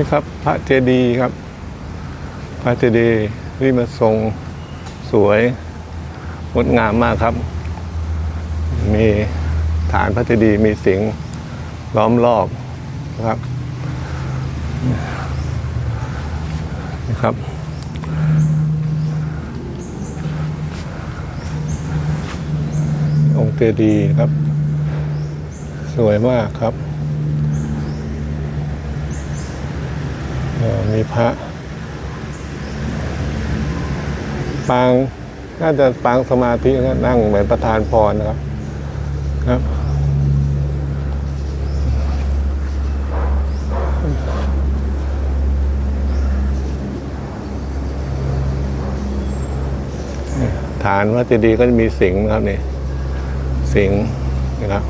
นี่ครับ พระเจดีย์ครับ พระเจดีย์ที่มาทรงสวยงดงามมากครับ มีฐานพระเจดีย์มีสิงห์ล้อมรอบนะครับนี่ครับ องค์เจดีย์ครับ สวยมากครับเอ่อ มีพระปางน่าจะปางสมาธินะนั่งเหมือนประธานพรนะครับครับฐานพระเจดีย์ก็จะมีสิงห์นะครับนี่สิงห์นะครับ